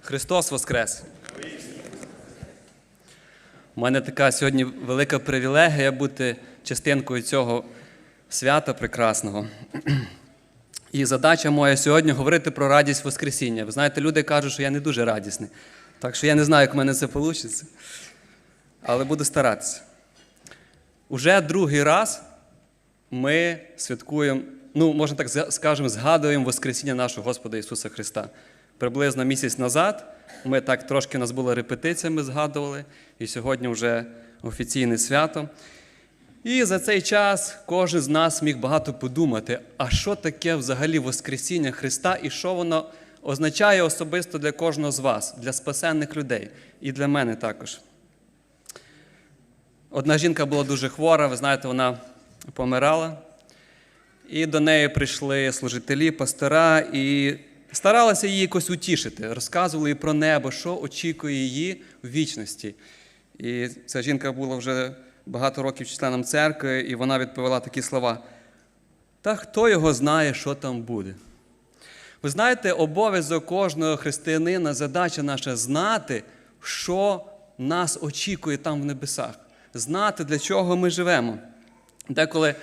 Христос Воскрес! У мене така сьогодні велика привілегія бути частинкою цього свята прекрасного. І задача моя сьогодні говорити про радість Воскресіння. Ви знаєте, люди кажуть, що я не дуже радісний. Так що я не знаю, як в мене це вийде. Але буду старатися. Уже другий раз ми святкуємо, ну, можна так скажемо, згадуємо Воскресіння нашого Господа Ісуса Христа. Приблизно місяць назад ми так трошки у нас була репетиція, ми згадували, і сьогодні вже офіційне свято. І за цей час кожен з нас міг багато подумати, а що таке взагалі Воскресіння Христа і що воно означає особисто для кожного з вас, для спасенних людей, і для мене також. Одна жінка була дуже хвора, ви знаєте, вона помирала. І до неї прийшли служителі, пастора, і старалися її якось утішити, розказували їй про небо, що очікує її в вічності. І ця жінка була вже багато років членом церкви, і вона відповіла такі слова: Та хто його знає, що там буде? Ви знаєте, обов'язок кожного християнина, задача наша знати, що нас очікує там в небесах, знати, для чого ми живемо. Деколи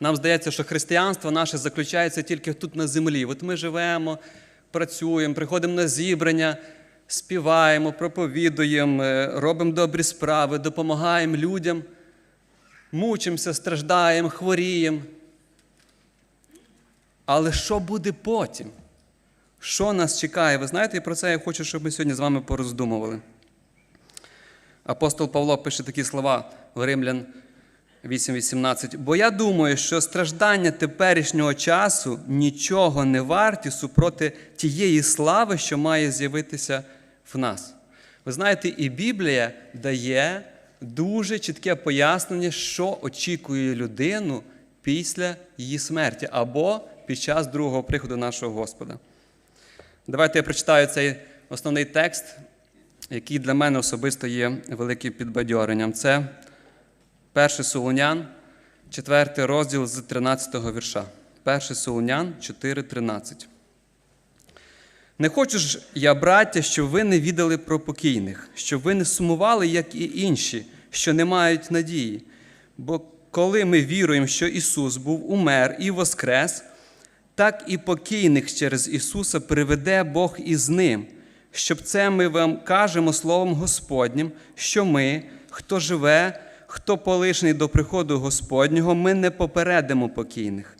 нам здається, що християнство наше заключається тільки тут на землі. От ми живемо, працюємо, приходимо на зібрання, співаємо, проповідуємо, робимо добрі справи, допомагаємо людям, мучимося, страждаємо, хворіємо. Але що буде потім? Що нас чекає? Ви знаєте, і про це я хочу, щоб ми сьогодні з вами пороздумували. Апостол Павло пише такі слова в Римлян 8.18. Бо я думаю, що страждання теперішнього часу нічого не варті супроти тієї слави, що має з'явитися в нас. Ви знаєте, і Біблія дає дуже чітке пояснення, що очікує людину після її смерті або під час другого приходу нашого Господа. Давайте я прочитаю цей основний текст, який для мене особисто є великим підбадьоренням. Це 1 Солунян, 4 розділ з 13 вірша. 1 Солунян 4,13. Не хочу ж я, браття, щоб ви не відали про покійних, щоб ви не сумували, як і інші, що не мають надії. Бо коли ми віруємо, що Ісус був умер і воскрес, так і покійних через Ісуса приведе Бог із Ним, щоб це ми вам кажемо Словом Господнім, що ми, хто живе, хто полишений до приходу Господнього, ми не попередимо покійних.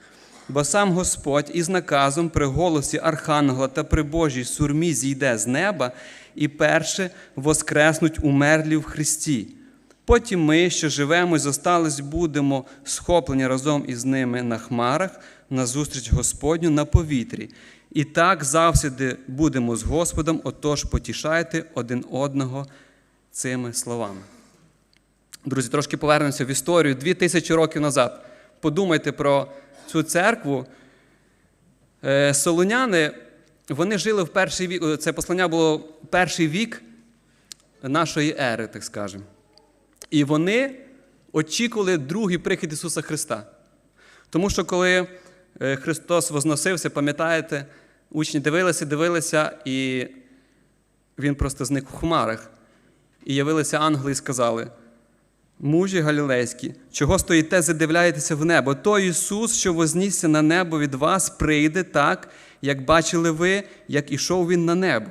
Бо сам Господь із наказом при голосі Архангела та при Божій сурмі зійде з неба і перше воскреснуть умерлі в Христі. Потім ми, що живемо і зостались, будемо схоплені разом із ними на хмарах, на зустріч Господню на повітрі. І так завжди будемо з Господом, отож потішайте один одного цими словами. Друзі, трошки повернемося в історію. Дві тисячі років назад. Подумайте про цю церкву. Солоняни, вони жили в перший вік, це послання було перший вік нашої ери, так скажемо. І вони очікували другий прихід Ісуса Христа. Тому що коли Христос возносився, пам'ятаєте, учні дивилися, дивилися, і Він просто зник в хмарах. І явилися ангели і сказали: Мужі галілейські, чого стоїте, задивляєтеся в небо? Той Ісус, що вознісся на небо від вас, прийде так, як бачили ви, як ішов Він на небо.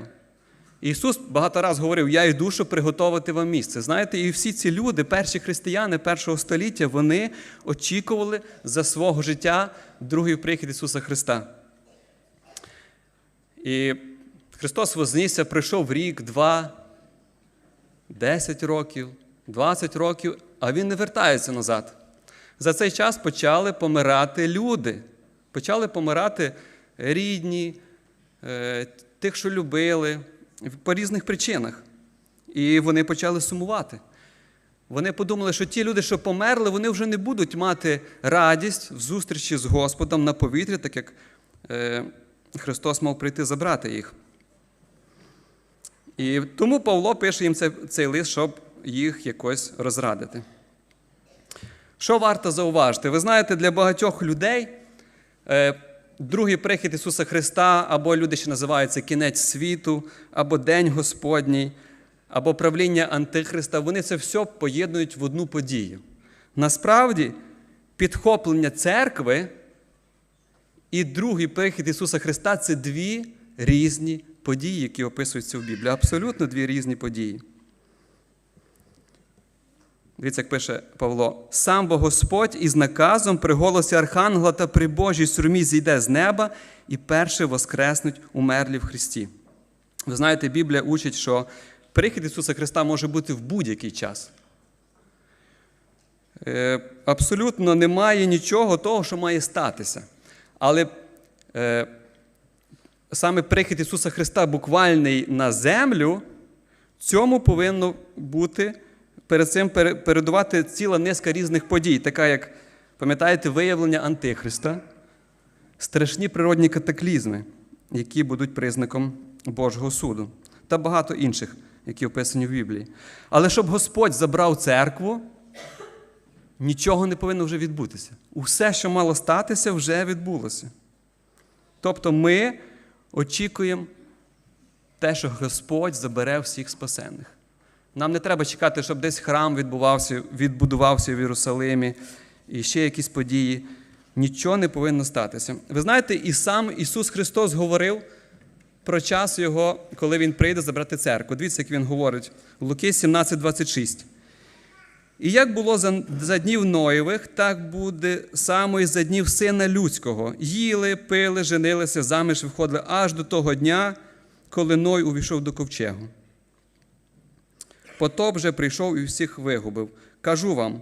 Ісус багато разів говорив: Я йду, щоб приготувати вам місце. Знаєте, і всі ці люди, перші християни першого століття, вони очікували за свого життя другий прихід Ісуса Христа. І Христос вознісся, прийшов рік, два, десять років, 20 років, а Він не вертається назад. За цей час почали помирати люди, почали помирати рідні, тих, що любили по різних причинах. І вони почали сумувати. Вони подумали, що ті люди, що померли, вони вже не будуть мати радість в зустрічі з Господом на повітрі, так як Христос мав прийти забрати їх. І тому Павло пише їм цей лист, щоб їх якось розрадити. Що варто зауважити? Ви знаєте, для багатьох людей другий прихід Ісуса Христа, або люди ще називають це кінець світу, або День Господній, або правління Антихриста, вони це все поєднують в одну подію. Насправді, підхоплення церкви і другий прихід Ісуса Христа це дві різні події, які описуються в Біблії. Абсолютно дві різні події. Дивіться, як пише Павло: сам бо Господь із наказом при голосі Архангела та при Божій сурмі зійде з неба і перше воскреснуть умерлі в Христі. Ви знаєте, Біблія учить, що прихід Ісуса Христа може бути в будь-який час. Е, Абсолютно немає нічого того, що має статися. Але е, саме прихід Ісуса Христа буквальний на землю, цьому повинно бути перед цим передувати ціла низка різних подій, така як, пам'ятаєте, виявлення Антихриста, страшні природні катаклізми, які будуть признаком Божого суду, та багато інших, які описані в Біблії. Але щоб Господь забрав церкву, нічого не повинно вже відбутися. Усе, що мало статися, вже відбулося. Тобто ми очікуємо те, що Господь забере всіх спасенних. Нам не треба чекати, щоб десь храм відбувався, відбудувався в Єрусалимі і ще якісь події. Нічого не повинно статися. Ви знаєте, і сам Ісус Христос говорив про час Його, коли Він прийде забрати церкву. Дивіться, як Він говорить в Луки 17, 26. І як було за, за днів Ноєвих, так буде само і за днів сина людського. Їли, пили, женилися, заміж виходили аж до того дня, коли Ной увійшов до ковчегу. Потоп вже прийшов і всіх вигубив. Кажу вам,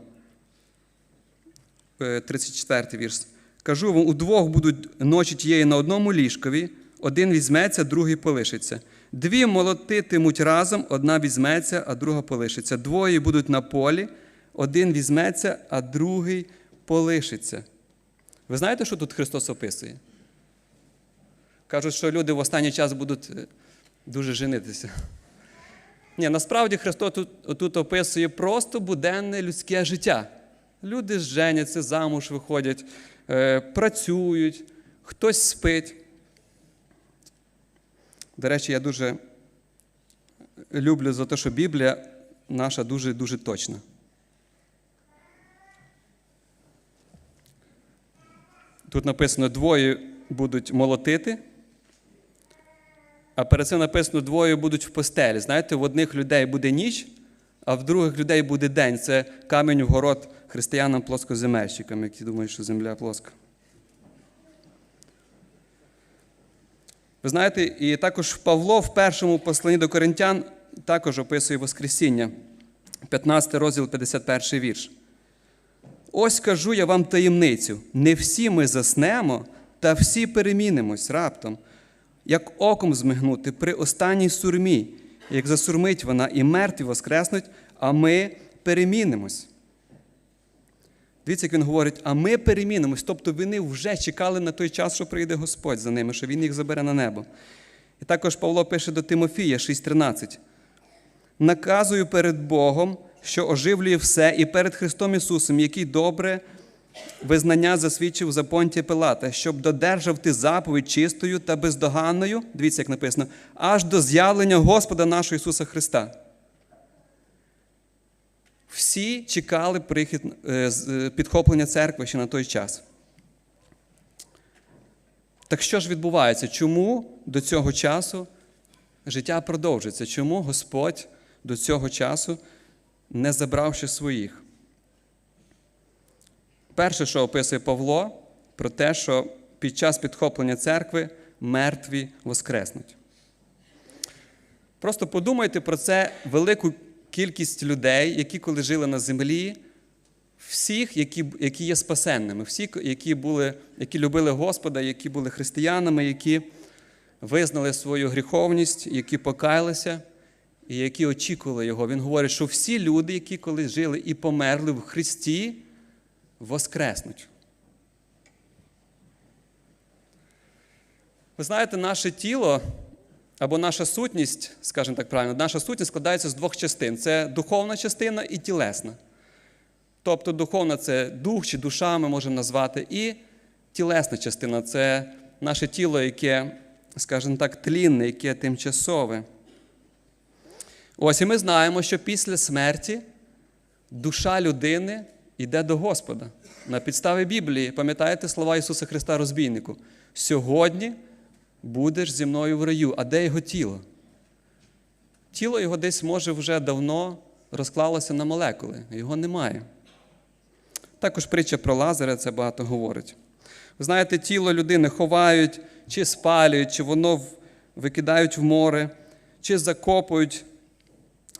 е, 34 вірш. Кажу вам, удвох будуть ночі тієї на одному ліжкові, один візьметься, другий полишиться. Дві молотитимуть разом, одна візьметься, а друга полишиться. Двоє будуть на полі, один візьметься, а другий полишиться. Ви знаєте, що тут Христос описує? Кажуть, що люди в останній час будуть е, дуже женитися. Ні, насправді Христос тут, тут описує просто буденне людське життя. Люди женяться, замуж виходять, е, працюють, хтось спить. До речі, я дуже люблю за те, що Біблія наша дуже-дуже точна. Тут написано: двоє будуть молотити, а перед цим написано, двоє будуть в постелі. Знаєте, в одних людей буде ніч, а в других людей буде день. Це камінь в город християнам плоскоземельщикам, які думають, що земля плоска. Ви знаєте, і також Павло в першому посланні до коринтян також описує Воскресіння, 15 розділ, 51 вірш. Ось кажу я вам таємницю: не всі ми заснемо, та всі перемінимось раптом, як оком змигнути при останній сурмі, як засурмить вона, і мертві воскреснуть, а ми перемінимось. Дивіться, як він говорить, а ми перемінимось. Тобто вони вже чекали на той час, що прийде Господь за ними, що Він їх забере на небо. І також Павло пише до Тимофія 6,13. Наказую перед Богом, що оживлює все, і перед Христом Ісусом, який добре визнання засвідчив за Понтія Пилата, щоб додержав ти заповідь чистою та бездоганною, дивіться, як написано, аж до з'явлення Господа нашого Ісуса Христа. Всі чекали прихід, е, е, підхоплення церкви ще на той час. Так що ж відбувається? Чому до цього часу життя продовжується? Чому Господь до цього часу не забрав ще своїх? Перше, що описує Павло, про те, що під час підхоплення церкви мертві воскреснуть. Просто подумайте про це велику кількість людей, які коли жили на землі, всіх, які, які є спасенними, всі, які, були, які любили Господа, які були християнами, які визнали свою гріховність, які покаялися і які очікували Його. Він говорить, що всі люди, які колись жили і померли в Христі, воскреснуть. Ви знаєте, наше тіло або наша сутність, скажімо так правильно, наша сутність складається з двох частин: це духовна частина і тілесна. Тобто духовна це дух чи душа, ми можемо назвати, і тілесна частина це наше тіло, яке, скажімо так, тлінне, яке тимчасове. Ось і ми знаємо, що після смерті душа людини йде до Господа. На підставі Біблії, пам'ятаєте слова Ісуса Христа розбійнику? Сьогодні будеш зі мною в раю, а де його тіло? Тіло його десь, може, вже давно розклалося на молекули, його немає. Також притча про Лазаря це багато говорить. Ви знаєте, тіло людини ховають, чи спалюють, чи воно викидають в море, чи закопують.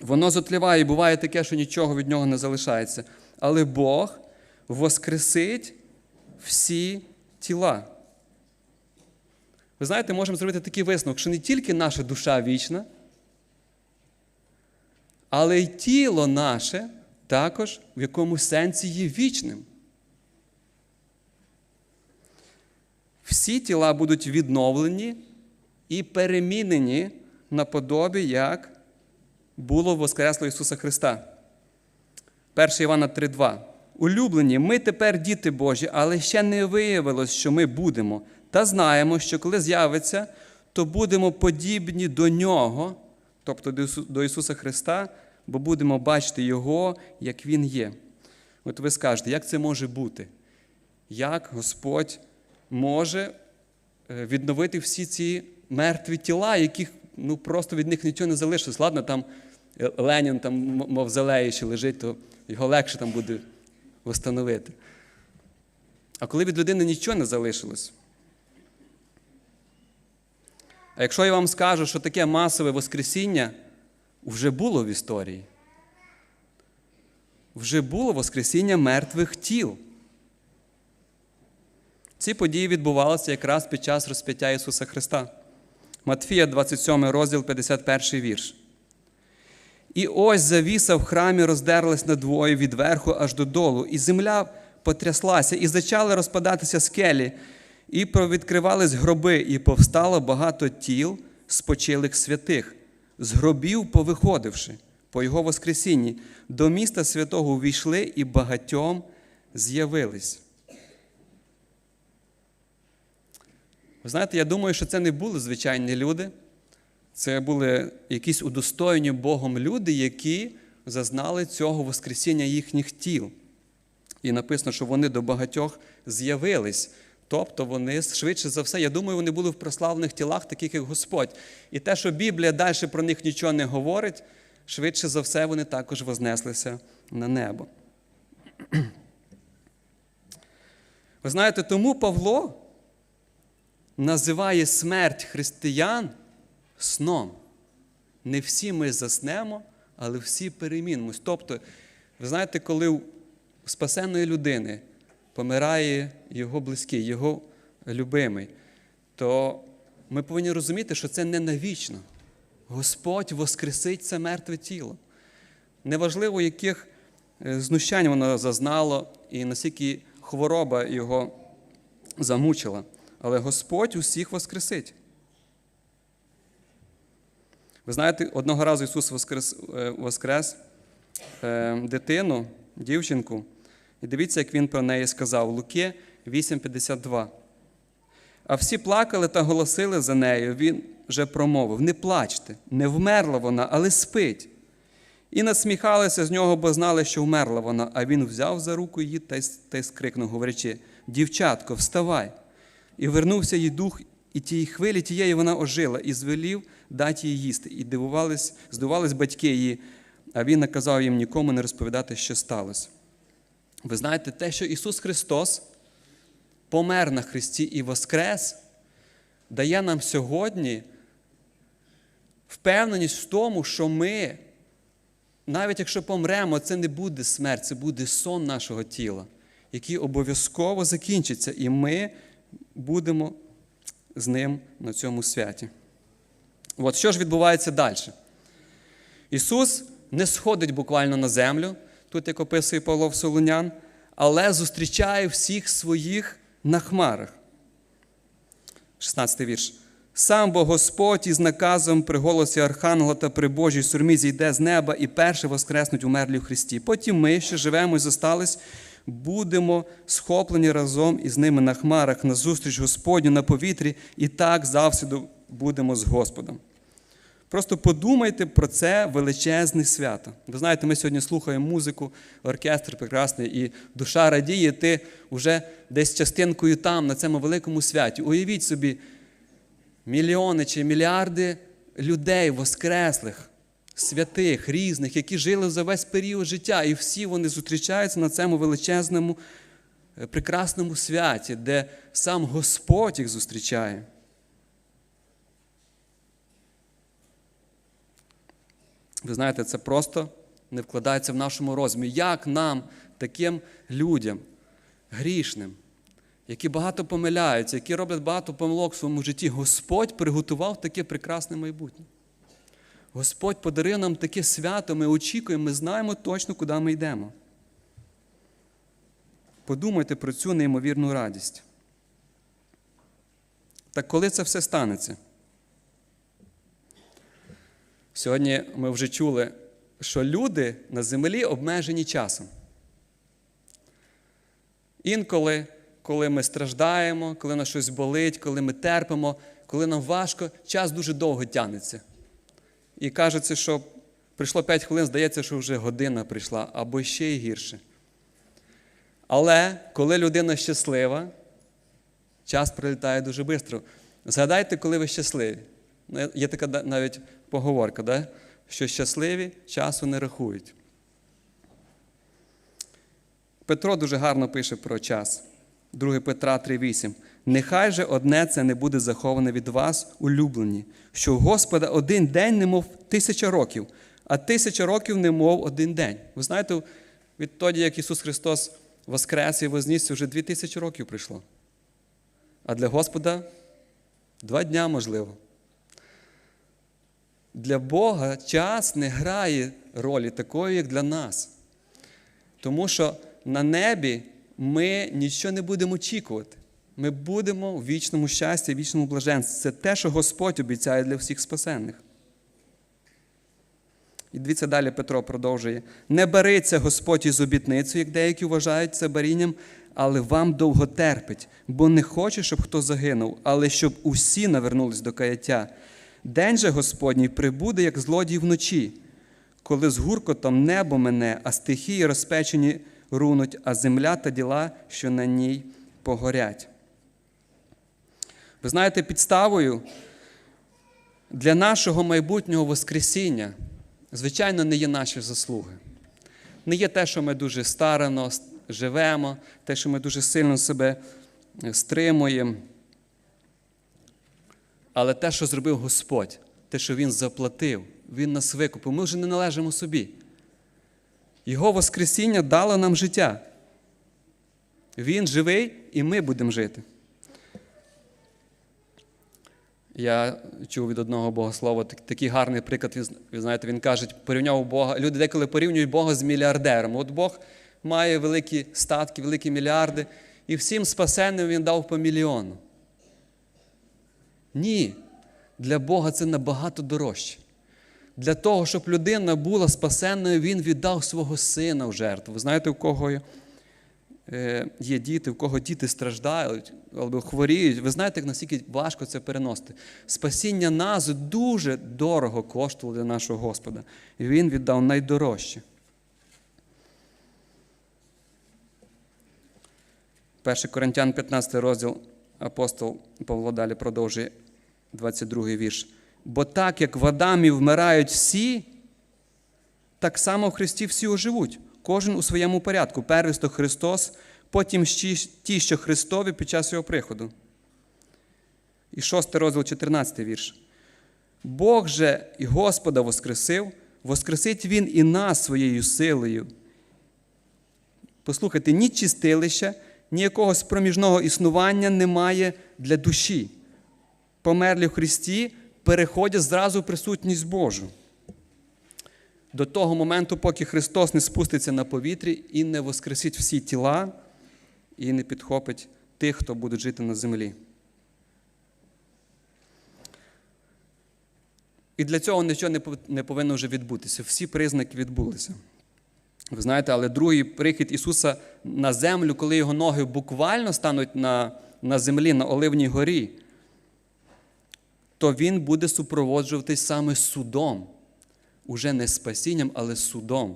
Воно затліває, і буває таке, що нічого від нього не залишається. Але Бог воскресить всі тіла. Ви знаєте, можемо зробити такий висновок, що не тільки наша душа вічна, але й тіло наше також в якомусь сенсі є вічним. Всі тіла будуть відновлені і перемінені наподобі, як було Воскресло Ісуса Христа. 1 Івана 3,2. Улюблені, ми тепер діти Божі, але ще не виявилось, що ми будемо. Та знаємо, що коли з'явиться, то будемо подібні до Нього, тобто до Ісуса Христа, бо будемо бачити Його, як Він є. От ви скажете, як це може бути? Як Господь може відновити всі ці мертві тіла, яких ну, просто від них нічого не залишилось. Ладно, там Ленін там мавзолеї ще лежить, то його легше там буде встановити. А коли від людини нічого не залишилось. А якщо я вам скажу, що таке масове Воскресіння вже було в історії, вже було Воскресіння мертвих тіл. Ці події відбувалися якраз під час розп'яття Ісуса Христа. Матфія, 27 розділ, 51 вірш. І ось завіса в храмі роздерлась надвоє від верху аж додолу, і земля потряслася, і почали розпадатися скелі, і провідкривались гроби, і повстало багато тіл спочилих святих, з гробів повиходивши, по його Воскресінні, до міста святого увійшли і багатьом з'явились. Ви знаєте, я думаю, що це не були звичайні люди. Це були якісь удостоєні Богом люди, які зазнали цього Воскресіння їхніх тіл. І написано, що вони до багатьох з'явились. Тобто вони швидше за все, я думаю, вони були в прославлених тілах, таких як Господь. І те, що Біблія далі про них нічого не говорить, швидше за все, вони також вознеслися на небо. Ви знаєте, тому Павло називає смерть християн сном. Не всі ми заснемо, але всі перемінимось. Тобто, ви знаєте, коли у спасеної людини помирає його близький, його любимий, то ми повинні розуміти, що це не навічно. Господь воскресить це мертве тіло. Неважливо, яких знущань воно зазнало і наскільки хвороба його замучила. Але Господь усіх воскресить. Ви знаєте, одного разу Ісус воскрес, воскрес е, дитину, дівчинку, і дивіться, як Він про неї сказав Луки 8,52. А всі плакали та голосили за нею. Він вже промовив: Не плачте, не вмерла вона, але спить. І насміхалися з нього, бо знали, що вмерла вона. А він взяв за руку її та й скрикнув, говорячи: Дівчатко, вставай! І вернувся їй дух, і тієї хвилі тієї вона ожила, і звелів дати їй їсти. І дивувались, здивувались батьки її, а він наказав їм нікому не розповідати, що сталося. Ви знаєте, те, що Ісус Христос помер на Христі і Воскрес, дає нам сьогодні впевненість в тому, що ми, навіть якщо помремо, це не буде смерть, це буде сон нашого тіла, який обов'язково закінчиться, і ми будемо з ним на цьому святі. От що ж відбувається далі? Ісус не сходить буквально на землю, тут як описує Павло Солонян, але зустрічає всіх своїх на хмарах. 16 вірш. Сам бо Господь із наказом при голосі Архангела та при Божій сурмі зійде з неба і перше воскреснуть умерлі в Христі. Потім ми, що живемо і зостались, будемо схоплені разом із ними на хмарах, на зустріч Господню на повітрі, і так завсіду будемо з Господом. Просто подумайте про це величезне свято. Ви знаєте, ми сьогодні слухаємо музику, оркестр прекрасний, і душа радіє, ти вже десь частинкою там, на цьому великому святі. Уявіть собі, мільйони чи мільярди людей воскреслих, святих, різних, які жили за весь період життя, і всі вони зустрічаються на цьому величезному, е, прекрасному святі, де сам Господь їх зустрічає. Ви знаєте, це просто не вкладається в нашому розумі. Як нам, таким людям, грішним, які багато помиляються, які роблять багато помилок в своєму житті, Господь приготував таке прекрасне майбутнє. Господь подарив нам таке свято, ми очікуємо, ми знаємо точно, куди ми йдемо. Подумайте про цю неймовірну радість. Так коли це все станеться? Сьогодні ми вже чули, що люди на землі обмежені часом. Інколи, коли ми страждаємо, коли нас щось болить, коли ми терпимо, коли нам важко, час дуже довго тягнеться. І кажеться, що прийшло 5 хвилин, здається, що вже година прийшла, або ще й гірше. Але коли людина щаслива, час прилітає дуже швидко. Згадайте, коли ви щасливі. Ну, Є така навіть поговорка, да? що щасливі часу не рахують. Петро дуже гарно пише про час. 2 Петра 3,8. Нехай же одне це не буде заховане від вас, улюблені, що у Господа один день, немов тисяча років, а тисяча років, немов один день. Ви знаєте, відтоді, як Ісус Христос воскрес і вознісся, вже дві тисячі років прийшло. А для Господа два дня можливо. Для Бога час не грає ролі такої, як для нас. Тому що на небі ми нічого не будемо очікувати. Ми будемо в вічному щасті, в вічному блаженстві. Це те, що Господь обіцяє для всіх спасенних. І дивіться далі Петро продовжує: не бериться Господь із обітницею, як деякі вважають це барінням, але вам довго терпить, бо не хоче, щоб хто загинув, але щоб усі навернулись до каяття. День же Господній прибуде, як злодій вночі, коли з гуркотом небо мене, а стихії розпечені рунуть, а земля та діла, що на ній погорять. Ви знаєте, підставою для нашого майбутнього Воскресіння, звичайно, не є наші заслуги. Не є те, що ми дуже старано живемо, те, що ми дуже сильно себе стримуємо. Але те, що зробив Господь, те, що Він заплатив, Він нас викупив, ми вже не належимо собі. Його Воскресіння дало нам життя. Він живий, і ми будемо жити. Я чув від одного богослова такий гарний приклад. Ви знаєте, він каже, порівняв Бога. Люди деколи порівнюють Бога з мільярдером. От Бог має великі статки, великі мільярди, і всім спасенним він дав по мільйону. Ні, для Бога це набагато дорожче. Для того, щоб людина була спасенною, Він віддав свого сина в жертву. Ви знаєте, у кого є діти, у кого діти страждають або хворіють. Ви знаєте, наскільки важко це переносити. Спасіння нас дуже дорого коштувало для нашого Господа. І Він віддав найдорожче. 1 Коринтян 15 розділ апостол Павло далі продовжує 22 вірш. Бо так, як в Адамі вмирають всі, так само в Христі всі оживуть, кожен у своєму порядку. Первісто Христос, потім ті, що Христові під час його приходу. І 6 розділ 14 вірш. Бог же і Господа воскресив, воскресить Він і нас своєю силою. Послухайте, ні чистилища, ні якогось проміжного існування немає для душі. Померлі в Христі переходять зразу в присутність Божу. До того моменту, поки Христос не спуститься на повітрі і не воскресить всі тіла, і не підхопить тих, хто буде жити на землі. І для цього нічого не повинно вже відбутися. Всі признаки відбулися. Ви знаєте, але другий прихід Ісуса на землю, коли його ноги буквально стануть на, на землі, на Оливній горі, то Він буде супроводжуватись саме судом. Уже не спасінням, але судом.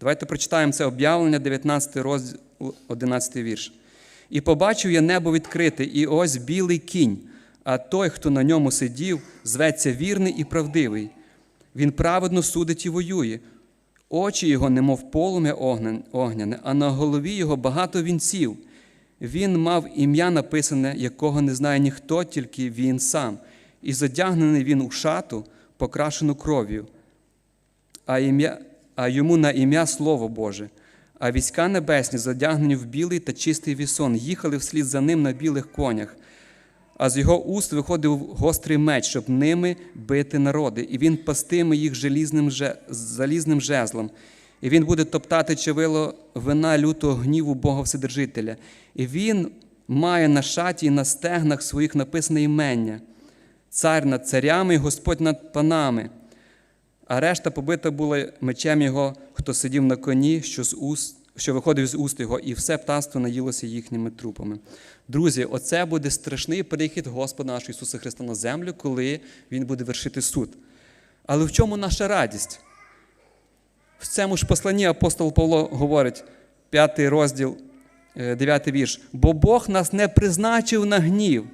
Давайте прочитаємо це об'явлення, 19 розділ, 11 вірш. І побачив я небо відкрите, і ось білий кінь, а той, хто на ньому сидів, зветься вірний і правдивий. Він праведно судить і воює. Очі його, немов полум'я огняне, а на голові його багато вінців. Він мав ім'я написане, якого не знає ніхто, тільки він сам. І задягнений він у шату, покрашену кров'ю, а, ім'я, а йому на ім'я Слово Боже. А війська небесні, задягнені в білий та чистий вісон, їхали вслід за ним на білих конях. А з його уст виходив гострий меч, щоб ними бити народи, і він пастиме їх желізним, же- залізним жезлом. І він буде топтати чевило вина лютого гніву Бога Вседержителя. І він має на шаті і на стегнах своїх написане імення: Цар над царями і Господь над панами. А решта побита була мечем його, хто сидів на коні, що, з уст, що виходив з уст його, і все птаство наїлося їхніми трупами. Друзі, оце буде страшний перехід Господа нашого Ісуса Христа на землю, коли Він буде вершити суд. Але в чому наша радість? В цьому ж посланні апостол Павло говорить, п'ятий розділ, е, дев'ятий вірш. Бо Бог нас не призначив на гнів,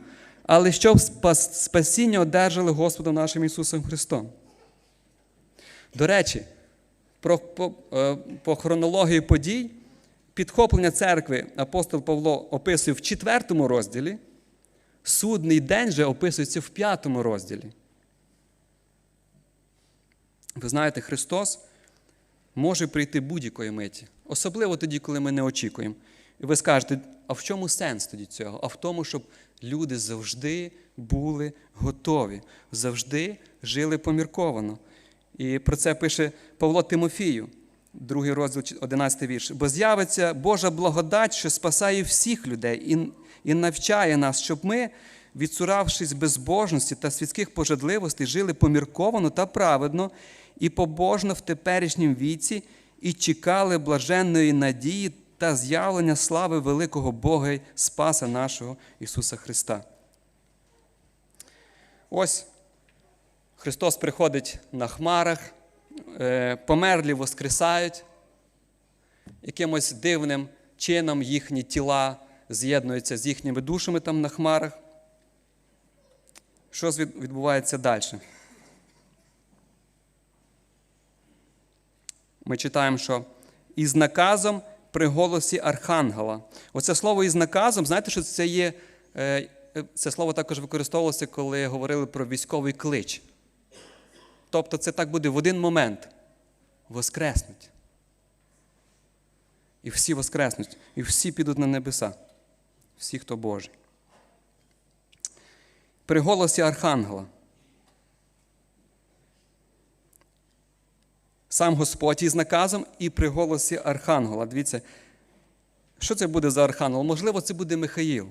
але щоб спасіння одержали Господом нашим Ісусом Христом. До речі, про, по, е, по хронології подій підхоплення церкви апостол Павло описує в четвертому розділі, судний день же описується в п'ятому розділі. Ви знаєте, Христос може прийти будь-якої миті, особливо тоді, коли ми не очікуємо. І ви скажете, а в чому сенс тоді цього? А в тому, щоб люди завжди були готові, завжди жили помірковано. І про це пише Павло Тимофію, другий розділ, 11 вірш. Бо з'явиться Божа благодать, що спасає всіх людей і, і навчає нас, щоб ми, відсуравшись безбожності та світських пожадливостей, жили помірковано та праведно і побожно в теперішнім віці, і чекали блаженної надії та з'явлення слави великого Бога й Спаса нашого Ісуса Христа. Ось Христос приходить на хмарах, е, померлі воскресають, якимось дивним чином їхні тіла з'єднуються з їхніми душами там на хмарах. Що відбувається далі? Ми читаємо, що із наказом при голосі архангела. Оце слово із наказом, знаєте, що це є. е, Це слово також використовувалося, коли говорили про військовий клич. Тобто це так буде в один момент. Воскреснуть. І всі воскреснуть, і всі підуть на небеса. Всі, хто Божий. При голосі архангела. Сам Господь із наказом і при голосі архангела. Дивіться, що це буде за архангел? Можливо, це буде Михаїл.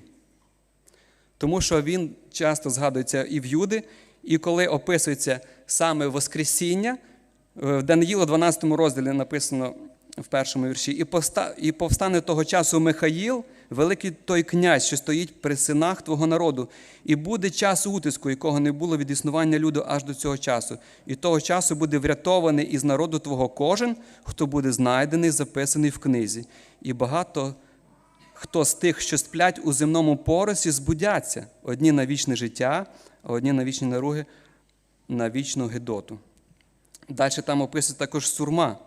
Тому що він часто згадується і в Юди, і коли описується саме Воскресіння, в Даниїла 12 розділі написано в першому вірші, і повстане того часу Михаїл, великий той князь, що стоїть при синах твого народу, і буде час утиску, якого не було від існування люду аж до цього часу. І того часу буде врятований із народу твого кожен, хто буде знайдений, записаний в книзі. І багато хто з тих, що сплять у земному поросі, збудяться одні на вічне життя, а одні на вічні наруги, на вічну гидоту. Далі там описується також сурма.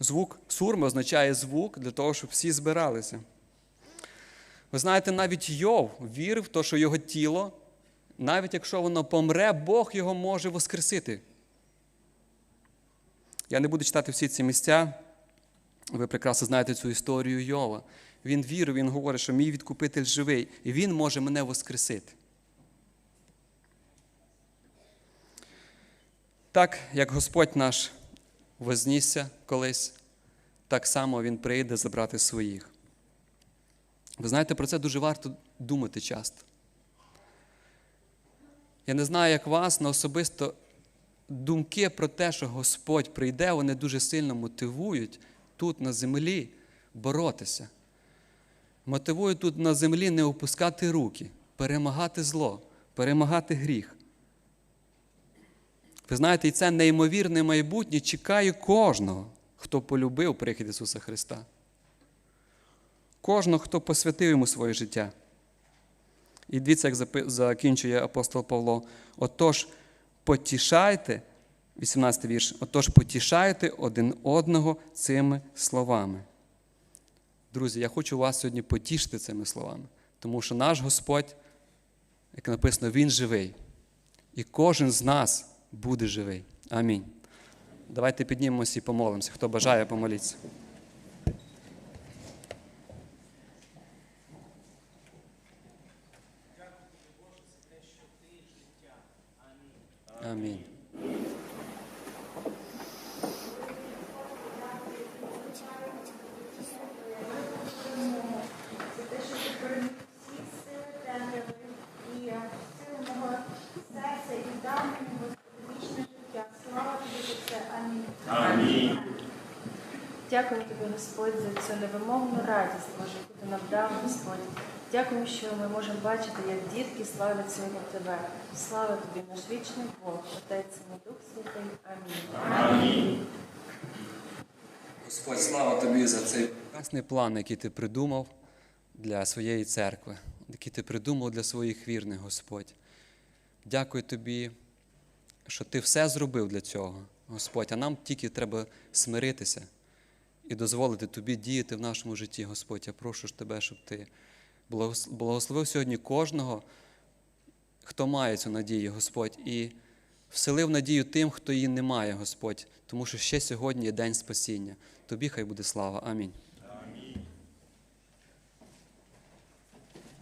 Звук сурми означає звук для того, щоб всі збиралися. Ви знаєте, навіть Йов вірив в те, що його тіло, навіть якщо воно помре, Бог його може воскресити. Я не буду читати всі ці місця. Ви прекрасно знаєте цю історію Йова. Він вірив, він говорить, що мій відкупитель живий, і він може мене воскресити. Так, як Господь наш вознісся колись, так само Він прийде забрати своїх. Ви знаєте, про це дуже варто думати часто. Я не знаю, як вас, але особисто думки про те, що Господь прийде, вони дуже сильно мотивують тут на землі боротися. Мотивують тут на землі не опускати руки, перемагати зло, перемагати гріх. Ви знаєте, і це неймовірне майбутнє чекає кожного, хто полюбив прихід Ісуса Христа. Кожного, хто посвятив йому своє життя. І дивіться, як закінчує апостол Павло. Отож, потішайте, 18 вірш, отож, потішайте один одного цими словами. Друзі, я хочу вас сьогодні потішити цими словами, тому що наш Господь, як написано, Він живий. І кожен з нас буде живий. Амінь. Давайте піднімемося і помолимося. Хто бажає, помоліться. Амінь. за те, що ти переміг всі сили темряви і е, сили мого серця і дав мені Господи вічне життя. Слава тобі за це. Амінь. Дякую тобі, Господь, за цю невимовну радість, Боже, яку ти Господь. Дякую, що ми можемо бачити, як дітки славлять сьогодні тебе. Слава тобі, наш вічний Бог, Отець і Дух Святий. Амінь. Господь, слава тобі за цей прекрасний план, який ти придумав для своєї церкви, який ти придумав для своїх вірних, Господь. Дякую тобі, що ти все зробив для цього, Господь. А нам тільки треба смиритися і дозволити тобі діяти в нашому житті, Господь. Я прошу тебе, щоб ти благословив сьогодні кожного, хто має цю надію, Господь, і вселив надію тим, хто її не має, Господь, тому що ще сьогодні є день спасіння. Тобі хай буде слава. Амінь.